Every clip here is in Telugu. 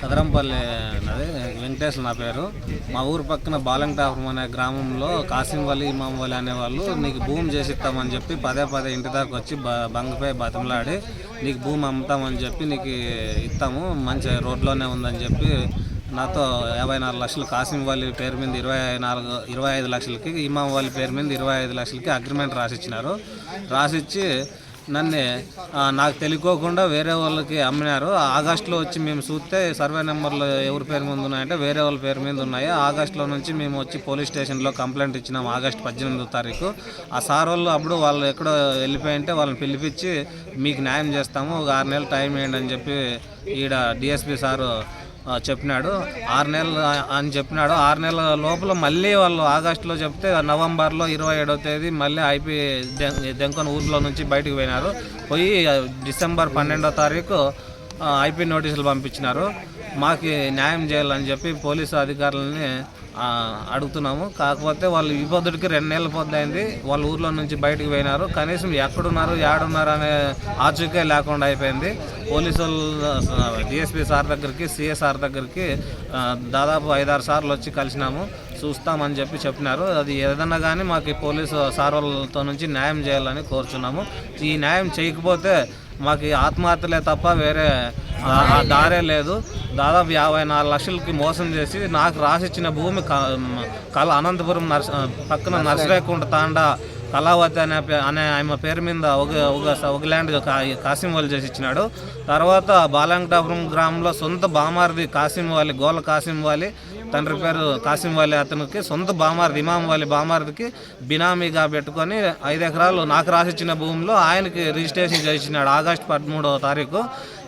కదరంపల్లి అదే వెంకటేశ్వర నా పేరు. మా ఊరు పక్కన బాలంటాపురం అనే గ్రామంలో కాసిం వలి ఇమాం వలి అనేవాళ్ళు నీకు భూమి చేసి ఇస్తామని చెప్పి పదే పదే ఇంటి దాకా వచ్చి బంగపై బతిమలాడి నీకు భూమి అమ్ముతామని చెప్పి నీకు ఇస్తాము. మంచి రోడ్లోనే ఉందని చెప్పి నాతో యాభై నాలుగు లక్షలు కాసింవలి పేరు మీద ఇరవై నాలుగు ఇరవై ఐదు లక్షలకి ఇమాం వలి పేరు మీద ఇరవై ఐదు లక్షలకి అగ్రిమెంట్ రాసిచ్చినారు. రాసిచ్చి నన్ను నాకు తెలియకోకుండా వేరే వాళ్ళకి అమ్మినారు. ఆగస్టులో వచ్చి మేము చూస్తే సర్వే నెంబర్లు ఎవరి పేరు మీద ఉన్నాయంటే వేరే వాళ్ళ పేరు మీద ఉన్నాయి. ఆగస్టులో నుంచి మేము వచ్చి పోలీస్ స్టేషన్లో కంప్లైంట్ ఇచ్చినాం ఆగస్ట్ పద్దెనిమిదో తారీఖు. ఆ సార్ వాళ్ళు అప్పుడు వాళ్ళు ఎక్కడో వెళ్ళిపోయింటే వాళ్ళని పిలిపించి మీకు న్యాయం చేస్తాము ఒక ఆరు నెలలు టైం వేయండి అని చెప్పి ఈడ డిఎస్పి సారు చెప్పినాడు. ఆరు నెలలు అని చెప్పినాడు. ఆరు నెలల లోపల మళ్ళీ వాళ్ళు ఆగస్టులో చెప్తే నవంబర్లో ఇరవై ఏడవ తేదీ మళ్ళీ ఐపీ దెంకన్ ఊర్లో నుంచి బయటకు పోయినారు. పోయి డిసెంబర్ పన్నెండో తారీఖు ఐపీ నోటీసులు పంపించినారు. మాకు న్యాయం చేయాలని చెప్పి పోలీసు అధికారులని అడుగుతున్నాము. కాకపోతే వాళ్ళు విపద్దుడికి రెండు నెలల పొద్దు అయింది. వాళ్ళ ఊర్లో నుంచి బయటకు పోయినారు. కనీసం ఎక్కడున్నారు ఏడున్నారు అనే ఆచూకే లేకుండా అయిపోయింది. పోలీసు డిఎస్పీ సార్ దగ్గరికి సిఎస్ఆర్ దగ్గరికి దాదాపు ఐదారు సార్లు వచ్చి కలిసినాము. చూస్తామని చెప్పి చెప్పినారు. అది ఏదన్నా కానీ మాకు పోలీసు సార్ వాళ్ళతో నుంచి న్యాయం చేయాలని కోరుచున్నాము. ఈ న్యాయం చేయకపోతే మాకు ఈ ఆత్మహత్యలే తప్ప వేరే దారే లేదు. దాదాపు యాభై నాలుగు లక్షలకి మోసం చేసి నాకు రాసిచ్చిన భూమి కళ అనంతపురం నర్స పక్కన నర్సరేకుంట తాండా కళావతి అనే అనే ఆమె పేరు మీద ఒక ఒక ఒక ల్యాండ్ కాసిం వాళ్ళు చేసి ఇచ్చినాడు. తర్వాత బాలంకటాపురం గ్రామంలో సొంత బామారిది కాసిం వాలి గోల కాసిం వాలి తండ్రి పేరు కాసిం వాలి అతనికి సొంత బామారిది ఇమాం వాలి బామారిదికి బినామీగా పెట్టుకొని ఐదు ఎకరాలు నాకు రాసిచ్చిన భూమిలో ఆయనకి రిజిస్ట్రేషన్ చేసినాడు ఆగస్టు పదమూడవ తారీఖు.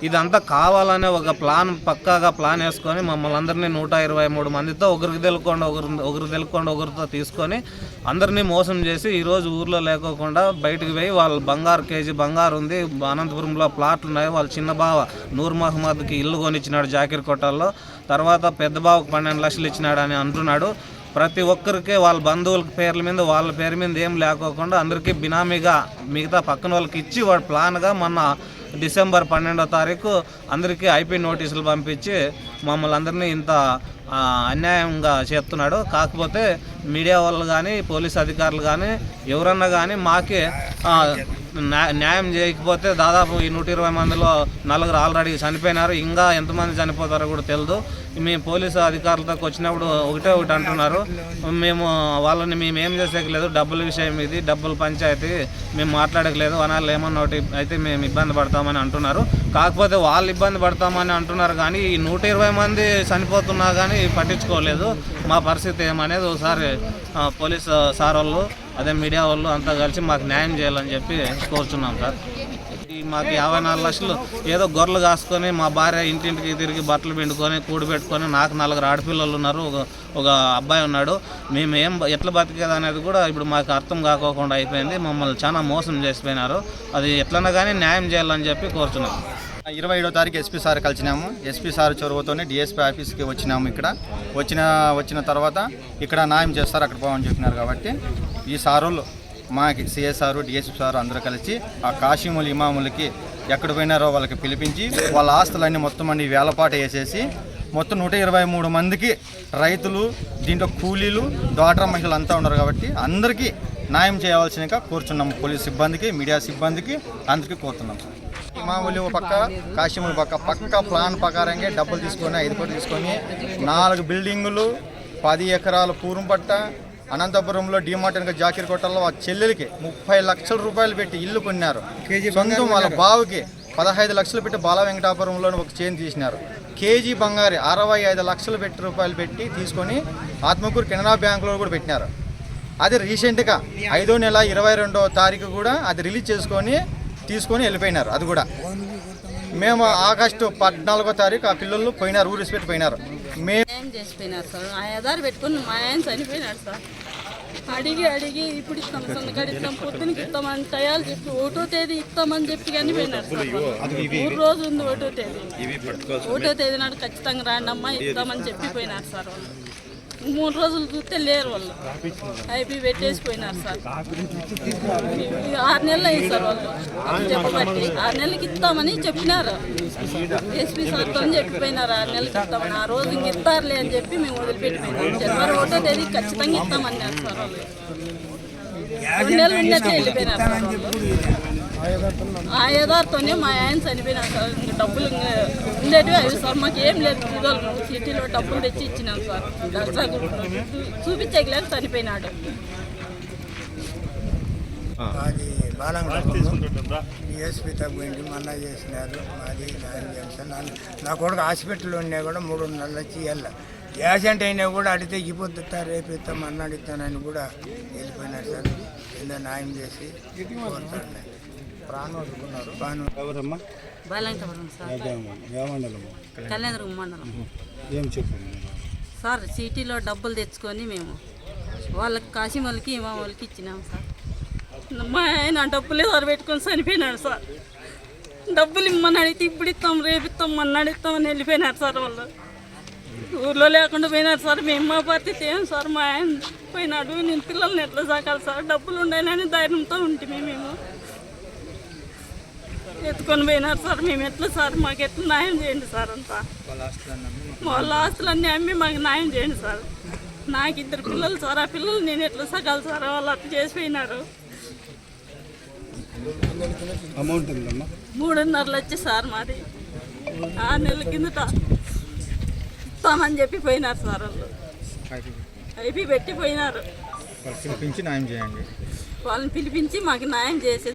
ఇదంతా కావాలనే ఒక ప్లాన్ పక్కాగా ప్లాన్ వేసుకొని మమ్మల్ని అందరినీ నూట ఇరవై మూడు మందితో ఒకరికి తెలుకోండి ఒకరు ఒకరికి తెలుకోండి ఒకరితో తీసుకొని అందరినీ మోసం చేసి ఈరోజు ఊర్లో లేకోకుండా బయటికి పోయి వాళ్ళ బంగారు కేజీ బంగారు ఉంది అనంతపురంలో ప్లాట్లు ఉన్నాయి వాళ్ళ చిన్న బావ నూర్ మహమ్మద్కి ఇల్లు కొనిచ్చినాడు జాకిర్ కొట్టాల్లో తర్వాత పెద్ద బావకు పన్నెండు లక్షలు ఇచ్చినాడు అని అంటున్నాడు. ప్రతి ఒక్కరికి వాళ్ళ బంధువుల పేర్ల మీద వాళ్ళ పేరు మీద ఏం లేకోకుండా అందరికీ బినామీగా మిగతా పక్కన వాళ్ళకి ఇచ్చి వాడు ప్లాన్గా మొన్న డిసెంబర్ పన్నెండో తారీఖు అందరికీ ఐపీ నోటీసులు పంపించి మమ్మల్ని అందరినీ ఇంత అన్యాయంగా చేస్తున్నాడు. కాకపోతే మీడియా వాళ్ళు కానీ పోలీస్ అధికారులు కానీ ఎవరన్నా కానీ మాకే న్యాయం చేయకపోతే దాదాపు ఈ నూట ఇరవై మందిలో నలుగురు ఆల్రెడీ చనిపోయినారు. ఇంకా ఎంతమంది చనిపోతారో కూడా తెలియదు మేము పోలీసు అధికారులతో వచ్చినప్పుడు ఒకటే ఒకటి అంటున్నారు. మేము వాళ్ళని మేము ఏం చేసేయలేదు డబ్బుల విషయం ఇది డబ్బుల పంచాయతీ. మేము మాట్లాడకలేదు అనాలి ఏమన్నా ఒకటి అయితే మేము ఇబ్బంది పడతామని అంటున్నారు. కాకపోతే వాళ్ళు ఇబ్బంది పడతామని అంటున్నారు కానీ ఈ నూట ఇరవై మంది చనిపోతున్నా కానీ పట్టించుకోలేదు. మా పరిస్థితి ఏమనేది ఒకసారి పోలీసు సార్ వాళ్ళు అదే మీడియా వాళ్ళు అంతా కలిసి మాకు న్యాయం చేయాలని చెప్పి కోరుచున్నాం సార్. ఈ మాకు యాభై నాలుగు లక్షలు ఏదో గొర్రెలు కాసుకొని మా భార్య ఇంటింటికి తిరిగి బట్టలు పిండుకొని కూడి పెట్టుకొని నాకు నలుగురు ఆడపిల్లలు ఉన్నారు ఒక ఒక అబ్బాయి ఉన్నాడు. మేము ఏం ఎట్లా బతికేది అనేది కూడా ఇప్పుడు మాకు అర్థం కాకోకుండా అయిపోయింది. మమ్మల్ని చాలా మోసం చేసిపోయినారు. అది ఎట్లన్నా కానీ న్యాయం చేయాలని చెప్పి కోరుచున్నాం. ఇరవై ఏడో తారీఖు ఎస్పీ సార్ కలిసినాము. ఎస్పీ సార్ చొరవతోనే డిఎస్పీ ఆఫీస్కి వచ్చినాము ఇక్కడ. వచ్చిన వచ్చిన తర్వాత ఇక్కడ న్యాయం చేస్తారు అక్కడ పోవని చెప్పినారు కాబట్టి ఈ సారులు మాకి సిఎస్ఆర్ డిఎస్పీ సార్ అందరూ కలిసి ఆ కాశీములు ఇమాములకి ఎక్కడ పోయినారో వాళ్ళకి పిలిపించి వాళ్ళ ఆస్తులన్నీ మొత్తం అన్ని వేలపాట వేసేసి మొత్తం నూట ఇరవై మూడు మందికి రైతులు దీంట్లో కూలీలు డ్వాక్రా మహిళలు అంతా ఉన్నారు కాబట్టి అందరికీ న్యాయం చేయవలసినగా కోరుచున్నాము. పోలీస్ సిబ్బందికి మీడియా సిబ్బందికి అందరికీ కోరుతున్నాం సార్. ఇమాములు పక్క కాశీములు పక్క పక్క ప్లాన్ ప్రకారంగా డబ్బులు తీసుకొని ఐదు కోట్లు తీసుకొని నాలుగు బిల్డింగులు పది ఎకరాల పూరం పట్ట అనంతపురంలో డిమార్ట్ వెనక జాకీర్ కొట్టల్లో ఆ చెల్లెలకి ముప్పై లక్షల రూపాయలు పెట్టి ఇల్లు కొన్నారు. సొంతం వాళ్ళ బావుకి పదహైదు లక్షలు పెట్టి బాల వెంకటాపురంలో ఒక చైన్ తీసినారు. కేజీ బంగారు అరవై ఐదు లక్షలు పెట్టి రూపాయలు పెట్టి తీసుకొని ఆత్మకూరు కెనరా బ్యాంకులో కూడా పెట్టినారు. అది రీసెంట్గా ఐదో నెల ఇరవై రెండో తారీఖు కూడా అది రిలీజ్ చేసుకొని తీసుకొని వెళ్ళిపోయినారు అది కూడా. మేము ఆగస్టు పద్నాలుగో తారీఖు ఆ పిల్లలు పోయినారు ఊరు పెట్టి పోయినారు. మేము ఏం చేసిపోయినారు సార్? ఆ ఆధార్ పెట్టుకుని మా ఆయన చనిపోయినాడు సార్. అడిగి అడిగి ఇప్పుడు ఇస్తాం సొంతకాడ ఇస్తాం పొద్దునకి ఇస్తామని టయాలు చెప్పి ఒకటో తేదీ ఇస్తామని చెప్పి కానీ పోయినారు సార్. వాళ్ళు. మూడు రోజులు ఉంది ఒకటో తేదీ. ఒకటో తేదీ నాడు ఖచ్చితంగా రాండి అమ్మా ఇస్తామని చెప్పి పోయినారు సార్ వాళ్ళు. మూడు రోజులు చూస్తే లేరు వాళ్ళు. ఐపీ పెట్టేసిపోయినారు సార్. ఆరు నెలలు అయింది సార్ వాళ్ళు. చెప్పబట్టి ఆరు నెలలకి ఇస్తామని చెప్పినారు. ఎస్పీ సార్తో చెప్పిపోయినారు. ఆరు నెలలకి ఇస్తామని. ఆ రోజు ఇంక ఇస్తారులే అని చెప్పి మేము వదిలిపెట్టిపోయినాం. జనవరి ఒకటో తేదీ ఖచ్చితంగా ఇస్తామన్నారు సార్ వాళ్ళు. రెండు నెలలు ఉన్నట్టే వెళ్ళిపోయినారు. సార్ ఆ యథార్థంతోనే మా ఆయన చనిపోయినాడు సార్. ఇంక డబ్బులు ఉండేటివి అవి సార్. మాకు ఏం లేదు. చూడాలి సిటీలో డబ్బులు తెచ్చి ఇచ్చినాం సార్. దర్శకు చూపించగలేక చనిపోయినాడు. మాది బాలంగడపము డిఎస్పీ తగ్గింటి మన్నా చేసినారు. మాది నాయన జంక్షన్ నా- నా కొడుకు హాస్పిటల్లో ఉన్నా కూడా మూడు నెలలు వెళ్ళ యాక్సిడెంట్ అయినా కూడా అడిగితే ఇపోతా రేపు ఇస్తాం అన్న అడుగుతానని కూడా వెళ్ళిపోయినారు సార్. కింద న్యాయం చేసి కోరుతాను ప్రాణం వదులుకున్నారు ప్రాణం. ఎవరమ్మా? బాలంకపురం సార్. ఏమండలమ్మా కళ్యాణదుర్గం మండలం. ఏం చెప్పు సార్ సిటీలో డబ్బులు తెచ్చుకొని మేము వాళ్ళకి కాశీ వాళ్ళకి ఇమాం వాళ్ళకి ఇచ్చినాం సార్. మా ఆయన డబ్బులే సార్ పెట్టుకొని చనిపోయినాడు సార్. డబ్బులు ఇమ్మని అడిగితే ఇప్పుడు ఇస్తాం రేపు ఇస్తాం మొన్న అడుగుతాం అని వెళ్ళిపోయినారు సార్ వాళ్ళు. ఊర్లో లేకుండా పోయినారు సార్. మేము మా పరిస్థితి ఏం సార్? మా ఆయన పోయినాడు. నేను పిల్లల్ని ఎట్లా సాకాలి సార్? డబ్బులు ఉండాలని ధైర్యంతో ఉంటే మేము. ఎత్తుకొని పోయినారు సార్. మేము ఎట్లా సార్? మాకు ఎట్లా న్యాయం చేయండి సార్ అంతా? వాళ్ళ ఆస్తులన్నీ అమ్మి మాకు న్యాయం చేయండి సార్. నాకు ఇద్దరు పిల్లలు సార్. ఆ పిల్లలు నేను ఎట్లా సగాలి సార్? వాళ్ళు అట్లా చేసిపోయినారు మూడున్నరలు వచ్చి సార్ మాది. ఆ నెలల కిందట ఇస్తామని చెప్పి పోయినారు సార్ వాళ్ళు. అయిపోయి పెట్టి పోయినారు. పిలిపించి న్యాయం చేయండి. వాళ్ళని పిలిపించి మాకు న్యాయం చేసి